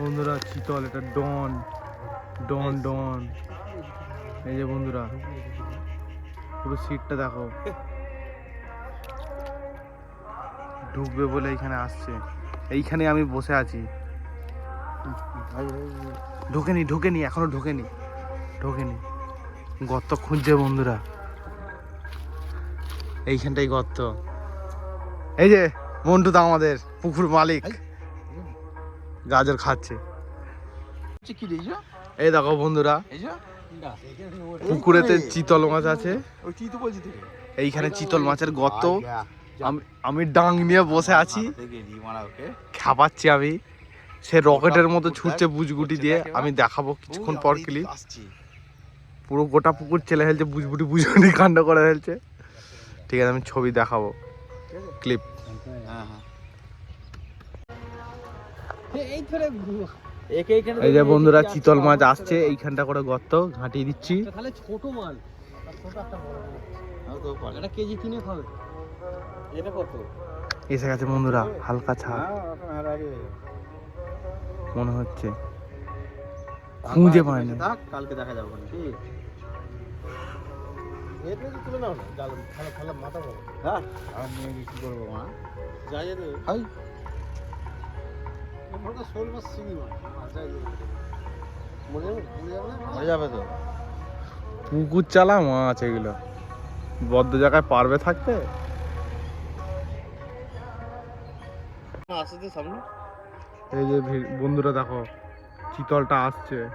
বন্ধুরা, চিতল, এটা ডন ডন ডন। এই যে বন্ধুরা, পুরো সিটটা দেখো। ঢুকবে বলে এইখানে আসছে। এইখানে আমি বসে আছি। ঢোকেনি ঢোকেনি, এখনও ঢোকেনি। ঢোকেনি। গর্ত খুঁজছে বন্ধুরা। এইখানটাই গর্ত। এই যে, মন্টু দা আমাদের, পুকুর মালিক। গাজর খাচ্ছে। এই দেখো বন্ধুরা পুকুরেতে চিতল মাছ আছে। এইখানে চিতল মাছের গর্ত। আমি আমি ডাং নিয়ে বসে আছি। খাপাচ্ছি আমি। সে রকেটের মতো ছুটছে বুজগুটি দিয়ে। আমি দেখাবো কিছুক্ষণ পর ক্লিপ পুরো গোটা পুকুর চেলে ফেলছে বুজবুটি বুজবুটি কাণ্ড করে ফেলছে ঠিক আছে আমি ছবি দেখাবো। ক্লিপ এই যে বন্ধুরা চিতল মাছ আসছে এইখানটা করে গর্ত ঘাঁটিয়ে দিচ্ছি। তাহলে ছোট মাল কেজি কিনে খাবে এটা কত? এসে গেছে বন্ধুরা হালকা ছাড়। মনে হচ্ছে। খুঁজে পায়নি কালকে দেখা যাবে কি মাথা হ্যাঁ। আর নিয়ে গিয়ে কি করব মা? যাই শোল মাছ চিনি মাছ যাবে তো। পুকুর চালা মাছ এগুলো। বদ্ধ জায়গায় পারবে থাকতে? আসছে সামনে। এই যে ভি- বন্ধুরা দেখো চিতলটা আসছে।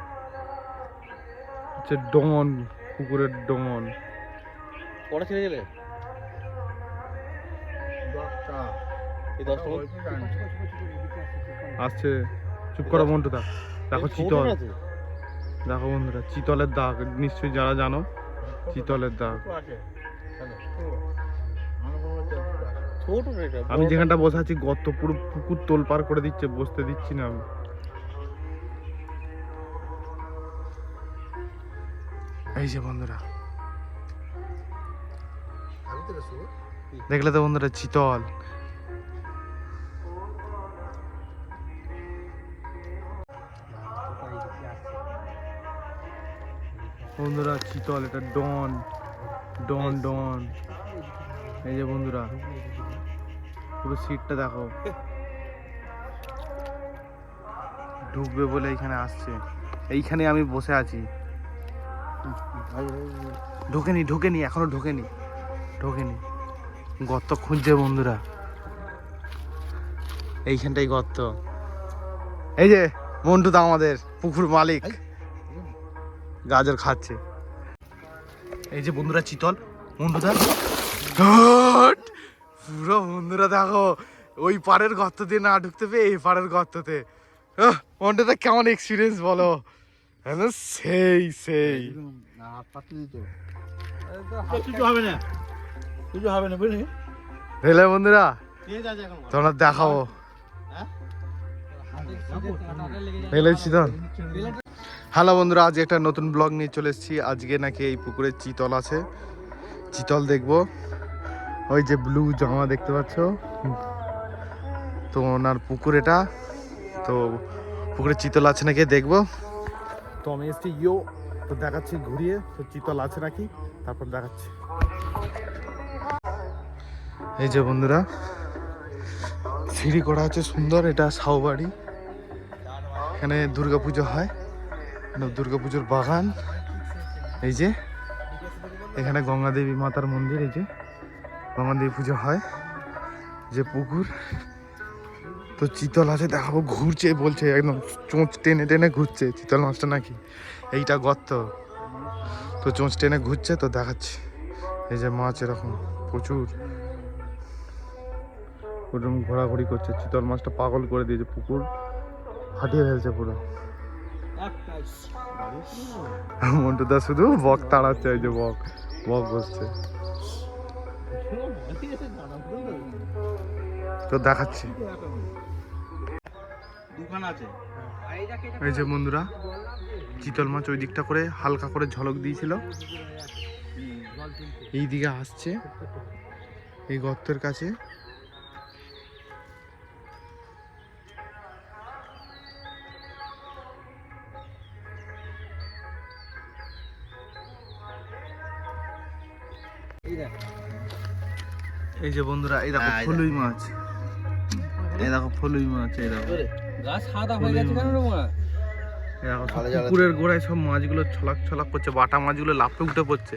হচ্ছে ডন পুকুরের ডন পরে ছেড়ে গেলে? এই দশটা আসছে। চুপ করো বন্ধুটা দেখো চিতল। দেখো বন্ধুরা চিতলের দাগ নিশ্চয়ই যারা জানো চিতলের দাগ। আমি যেখানটা বসে আছি গর্ত পুরো পুকুর তোল পার করে দিচ্ছে বসতে দিচ্ছি না আমি। এই যে বন্ধুরা। দেখলে তো বন্ধুরা চিতল। বন্ধুরা, চিতল, এটা ডন ডন ডন। এই যে বন্ধুরা, পুরো সিটটা দেখো। ঢুকবে বলে এইখানে আসছে। এইখানে আমি বসে আছি। ঢোকেনি ঢোকেনি, এখনও ঢোকেনি। ঢোকেনি। গর্ত খুঁজছে বন্ধুরা। এইখানটাই গর্ত। এই যে মন্টু দা আমাদের, পুকুর মালিক। গাজর খাচ্ছে। এই যে বন্ধুরা চিতল দা পুরো বন্ধুরা দেখো ওই পাড়ের গর্ত দিয়ে না ঢুকতে পেয়ে এই পাড়ের গর্ততে। আহ, মন্টু কেমন এক্সপিরিয়েন্স বলো? হ্যাঁ সেই সেই। কিছু হবে না কিছু হবে না বন্ধুরা দেখাবো তো হ্যালো বন্ধুরা, আজ একটা নতুন ব্লগ নিয়ে চলে এসেছি। আজকে নাকি এই পুকুরে চিতল আছে। চিতল দেখব। ওই যে ব্লু জামা দেখতে পাচ্ছ? তো ওনার পুকুর এটা। তো পুকুরে চিতল আছে নাকি দেখব। তো আমি এসছি, ইয়ো, তো দেখাচ্ছি ঘুরিয়ে। তো চিতল আছে নাকি? তারপর দেখাচ্ছি। এই যে বন্ধুরা, সিঁড়ি করা আছে, সুন্দর। এটা সাউবাড়ি। এখানে দুর্গাপুজো হয়। দুর্গাপুজোর বাগান। এই যে, এখানে গঙ্গা দেবী মাতার মন্দির, এই যে গঙ্গা দেবী পুজো হয়। যে পুকুর, তো চিতল আছে, দেখাবো, ঘুরছে, বলছে, একদম চোঁচ টেনে টেনে ঘুরছে। চিতল মাছটা নাকি? এইটা গর্ত। তো চোঁচ টেনে ঘুরছে, তো দেখাচ্ছে। এই যে মাছ এরকম, প্রচুর। ঘোরাঘুরি করছে, চিতল মাছটা পাগল করে দিয়েছে পুকুর, ফাটিয়ে ফেলছে পুরো। মন্টুদা শুধু বক তাড়াচ্ছে ওই যে বক বক বসছে। তো দেখাচ্ছি। এই যে বন্ধুরা, চিতল মাছ ওই দিকটা করে হালকা করে ঝলক দিয়েছিল। এই দিকে আসছে, এই গর্তের কাছে। এই যে বন্ধুরা এই দেখো ফলুই মাছ। এই দেখো ফলুই মাছ এই দেখো। গাছ সাদা হয়ে গেছে কেন রে মা? এই দেখো সব পুকুরের গোড়ায় সব মাছগুলো ছলাক ছলাক করছে বাটা মাছগুলো লাফে উঠে পড়ছে।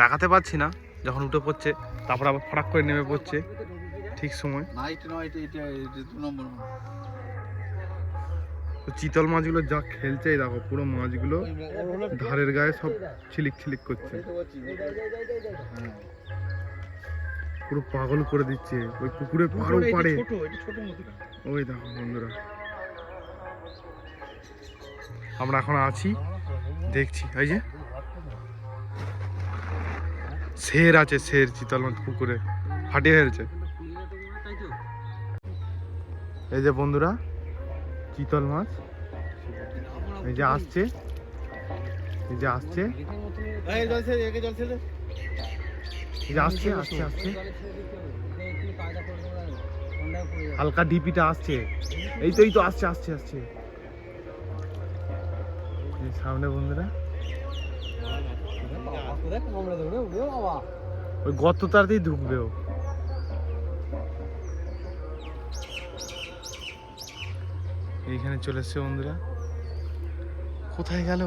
দেখাতে পাচ্ছি না যখন উঠে পড়ছে তারপর আবার ফটাক করে নেমে পড়ছে ঠিক সময়। না এটা নয় এটা দু নম্বর। তো চিতল মাছগুলো যা খেলছে এই দেখো পুরো মাছগুলো ধারের গায়ে সব ছিলিক ছিলিক করছে। পুরো পাগল করে দিচ্ছে। ওই পুকুরে ছোট মধুরা। ওই দেখো বন্ধুরা। আমরা এখন আছি দেখছি ওই যে। শের আছে শের চিতল মাছ পুকুরে। ফাটিয়ে ফেলছে। এই যে বন্ধুরা চিতল মাছ। এই যে আসছে। এই যে আসছে। এই যে আসছে আসছে আসছে। হালকা ডিপিটা আসছে। এই তো এই তো আসছে আসছে আসছে। সামনে বন্ধুরা। ওই গত তাড়াতাড়ি ঢুকবে ও। এইখানে চলে এসছে বন্ধুরা। কোথায় গেল?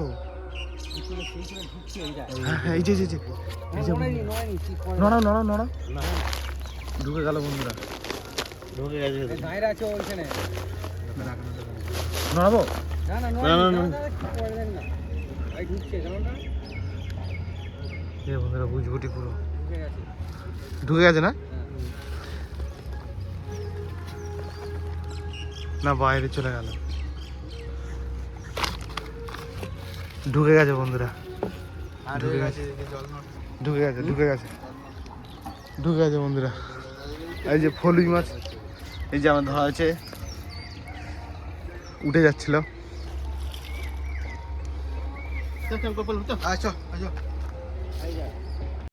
হ্যাঁ হ্যাঁ এই যে নড়াও নড়াও নড়াও। ঢুকে গেল বন্ধুরা। ঢুকে গেছে নড়াবো? না না না, না, না। বন্ধুরা বুঝবুটি পুরো। ঢুকে গেছে না? না বাইরে চলে গেল। ঢুকে গেছে বন্ধুরা। ঢুকে গেছে। ঢুকে গেছে ঢুকে গেছে। ঢুকে গেছে বন্ধুরা। এই যে ফলুই মাছ। এই যে আমার ধরা আছে উঠে যাচ্ছিল। চল চল গোপাল আচ্ছা আচ্ছা